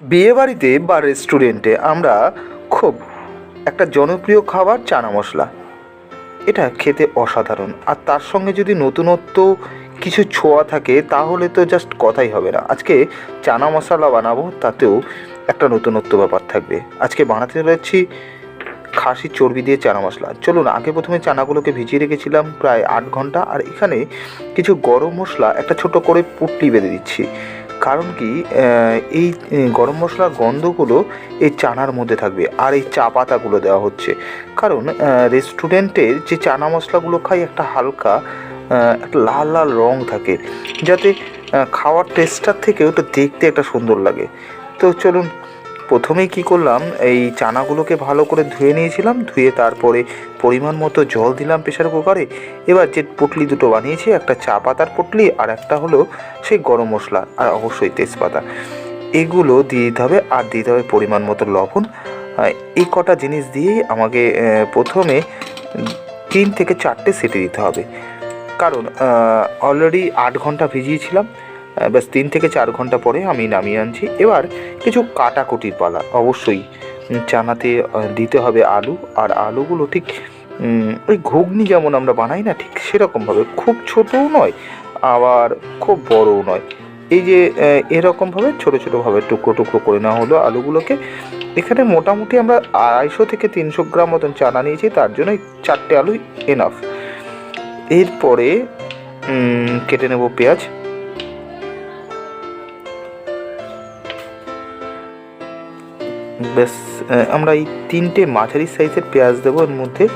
বিয়েবাড়িতে বা রেস্টুরেন্টে আমরা খুব একটা জনপ্রিয় খাবার চানা মশলা। এটা খেতে অসাধারণ। আর তার সঙ্গে যদি নতুনত্ব কিছু ছোঁয়া থাকে, তাহলে তো জাস্ট কথাই হবে না। আজকে চানা মশলা বানাবো, তাতেও একটা নতুনত্ব ব্যাপার থাকবে। আজকে বানাতে রয়েছি খাসি চর্বি দিয়ে চানা মশলা। চলুন, আগে প্রথমে চানাগুলোকে ভিজিয়ে রেখেছিলাম প্রায় আট ঘণ্টা। আর এখানে কিছু গরম মশলা, একটা ছোট করে পুটলি বেঁধে দিচ্ছি। কারণ কি এই গরম মশলার গন্ধগুলো এই চানার মধ্যে থাকবে আর এই চা পাতাগুলো দেওয়া হচ্ছে। কারণ রেস্টুরেন্টের যে চানা মশলাগুলো খাই একটা হালকা একটা লাল লাল রং থাকে, যাতে খাওয়ার টেস্টটার থেকে ওটা দেখতে একটা সুন্দর লাগে। তো চলুন প্রথমেই কি করলাম, এই চানাগুলোকে ভালো করে ধুয়ে নিয়েছিলাম, ধুয়ে তারপরে পরিমাণ মতো জল দিলাম প্রেশার কুকারে। এবার যে পুটলি দুটো বানিয়েছি, একটা চা পাতার পুটলি আর একটা হলো সেই গরম মশলা আর অবশ্যই তেজপাতা। এগুলো দিয়ে দিতে হবে আর দিয়ে দিতে হবে পরিমাণ মতো লবণ। এই কটা জিনিস দিয়েই আমাকে প্রথমে তিন থেকে চারটে সেটে দিতে হবে। কারণ অলরেডি আট ঘণ্টা ভিজিয়েছিলাম। ব্যাস, তিন থেকে চার ঘণ্টা পরে আমি নামিয়ে আনছি। এবার কিছু কাটাকুটির পালা। অবশ্যই চানাতে দিতে হবে আলু। আর আলুগুলো ঠিক ওই ঘুগনি যেমন আমরা বানাই না, ঠিক সেরকমভাবে। খুব ছোটও নয়, আবার খুব বড়ও নয়। এই যে এরকমভাবে ছোটো ছোটোভাবে টুকরো টুকরো করে নেওয়া হলো আলুগুলোকে। এখানে মোটামুটি আমরা আড়াইশো থেকে তিনশো গ্রাম মতন চানা নিয়েছি, তার জন্য চারটে আলু এনাফ এরপরে কেটে নেব পেঁয়াজ। আহ, আমরা এই তিনটে মাঝারি সাইজের পেঁয়াজ দেবো এর মধ্যে।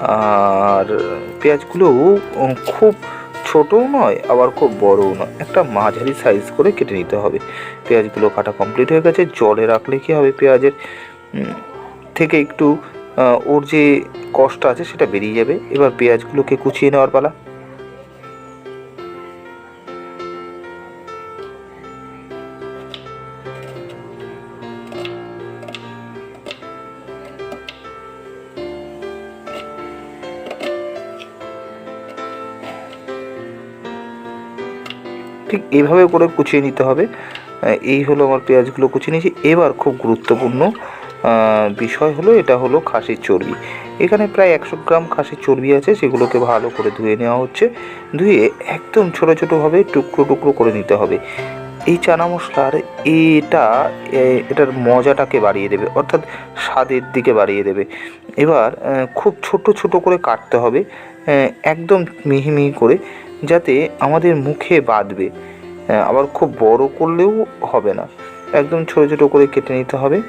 আর পেঁয়াজগুলো খুব ছোটও নয় আবার খুব বড়ও নয়। একটা মাঝারি সাইজ করে কেটে নিতে হবে। পেঁয়াজগুলো কাটা কমপ্লিট হয়ে গেছে জলে রাখলে কি হবে পেঁয়াজের থেকে একটু ওর যে কষ্ট আছে সেটা বেরিয়ে যাবে। এবার পেঁয়াজগুলোকে কুচিয়ে নেওয়ার পালা। ঠিক এইভাবে করে কুচিয়ে নিতে হবে। এই হলো আমার পেঁয়াজগুলো কুচিয়ে নিয়েছি। এবার খুব গুরুত্বপূর্ণ বিষয় হলো এটা হলো খাসির চর্বি। এখানে প্রায় একশো গ্রাম খাসির চর্বি আছে, সেগুলোকে ভালো করে ধুয়ে নেওয়া হচ্ছে। ধুয়ে একদম ছোটো ছোটোভাবে টুকরো টুকরো করে নিতে হবে। এই চানা মশলার এটা এটার মজাটাকে বাড়িয়ে দেবে, অর্থাৎ স্বাদের দিকে বাড়িয়ে দেবে। এবার খুব ছোট ছোট করে কাটতে হবে একদম মিহি মিহি করে। যাতে আমাদের মুখে বাঁধবে। আবার খুব বড় করলেও হবে না। একদম ছোট ছোট করে কেটে নিতে হবে।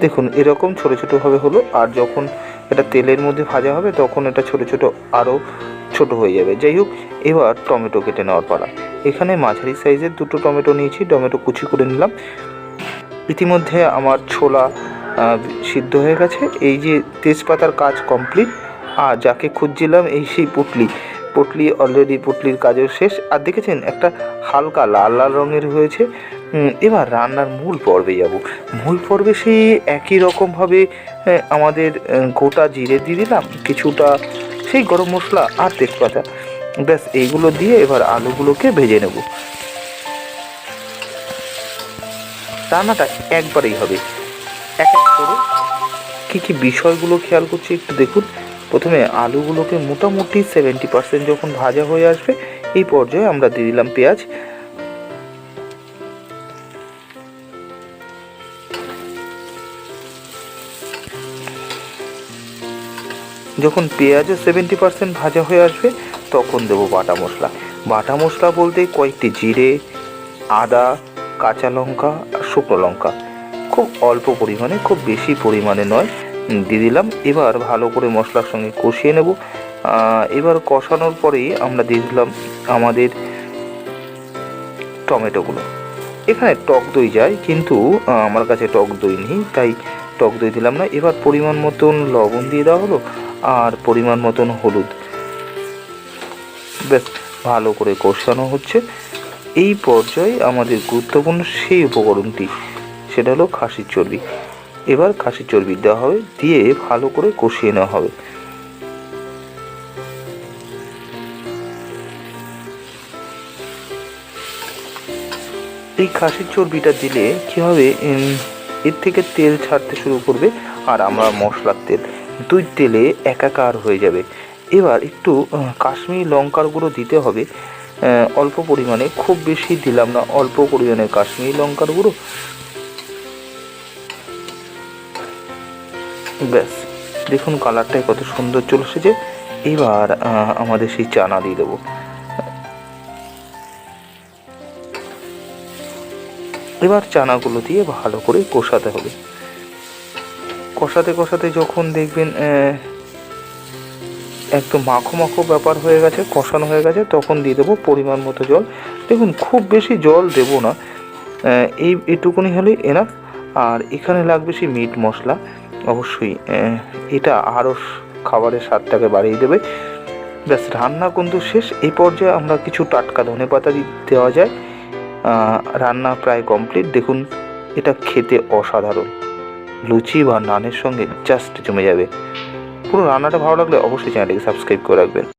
দেখুন, এরকম ছোট ছোটোভাবে হলো, আর যখন এটা তেলের মধ্যে ভাজা হবে, তখন এটা ছোট ছোট আরও ছোট হয়ে যাবে। যাই হোক, এবার টমেটো কেটে নেওয়ার পালা। এখানে মাঝারি সাইজের দুটো টমেটো নিয়েছি, টমেটো কুচি করে নিলাম। ইতিমধ্যে আমার ছোলা সিদ্ধ হয়ে গেছে। এই যে তেজপাতার কাজ কমপ্লিট আর যাকে খুঁজছিলাম, এই সেই পুটলি। পুটলি অলরেডি পুটলির কাজও শেষ। আর দেখেছেন, একটা হালকা লাল লাল রঙের হয়েছে। এবার রান্নার মূল পর্বে যাব। মূল পর্বে সেই একই রকমভাবে আমাদের গোটা জিরে দিয়ে দিলাম। কিছুটা সেই গরম মশলা আর তেজপাতা। ব্যাস, এইগুলো দিয়ে এবার আলুগুলোকে ভেজে নেব। রান্নাটা একবারেই হবে। এক এক করে কী কী বিষয়গুলো খেয়াল করছি একটু দেখুন। প্রথমে আলুগুলোকে মোটামুটি সেভেন্টি পার্সেন্ট যখন ভাজা হয়ে আসবে, এই পর্যায়ে আমরা দিয়ে দিলাম পেঁয়াজ। যখন পেঁয়াজও সেভেন্টি পার্সেন্ট ভাজা হয়ে আসবে, তখন দেবো বাটা মশলা। বাটা মশলা বলতে কয়েকটি জিরে, আদা, কাঁচা লঙ্কা আর শুকনো লঙ্কা। খুব অল্প পরিমাণে, খুব বেশি পরিমাণে নয়। দিয়ে দিলাম। এবার ভালো করে মশলার সঙ্গে কষিয়ে নেব। এবার কষানোর পরেই আমরা দিয়ে দিলাম আমাদের টমেটোগুলো। এখানে টক দই যায়, কিন্তু আমার কাছে টক দই নেই, তাই টক দই দিলাম না। এবার পরিমাণ মতন লবণ দিয়ে দেওয়া হলো। আর পরিমাণ মতন হলুদ। বেশ, ভালো করে কষানো হচ্ছে। এই পর্যায়ে আমাদের গুরুত্বপূর্ণ সেই উপকরণটি, সেটা হলো খাসির চর্বি। এবার খাসির চর্বি দেওয়া হবে, দিয়ে ভালো করে কষিয়ে নেওয়া হবে। এই খাসির চর্বিটা দিলে কী হবে? এর থেকে তেল ছাড়তে শুরু করবে, আর আমরা মশলার তেল। দুই তেলে একাকার হয়ে যাবে। এবার একটু কাশ্মীরি লঙ্কার গুঁড়ো দিতে হবে। অল্প পরিমাণে, খুব বেশি দিলাম না, অল্প পরিমাণে কাশ্মীরি লঙ্কার গুঁড়ো। ব্যাস, দেখুন কালারটাই কত সুন্দর চলে এসেছে। এবার আমাদের সেই চানা দিয়ে দেবো। এবার চানাগুলো দিয়ে ভালো করে কষাতে হবে। কষাতে কষাতে যখন দেখবেন একদম মাখো মাখো ব্যাপার হয়ে গেছে, কষানো হয়ে গেছে, তখন দিয়ে দেবো পরিমাণ মতো জল। দেখুন, খুব বেশি জল দেবো না। এই, এটুকুনি হলেই এনাফ আর এখানে লাগবে সেই মিট মশলা। অবশ্যই এটা আরও খাবারের স্বাদটাকে বাড়িয়ে দেবে। ব্যাস, রান্না কিন্তু শেষ। এই পর্যায়ে আমরা কিছু টাটকা ধনে পাতা দেওয়া যায়। রান্না প্রায় কমপ্লিট দেখুন, এটা খেতে অসাধারণ। লুচি বা নানের সঙ্গে জাস্ট জমে যাবে। পুরো রান্নাটা ভালো লাগলে অবশ্যই চ্যানেলটিকে সাবস্ক্রাইব করে রাখবেন।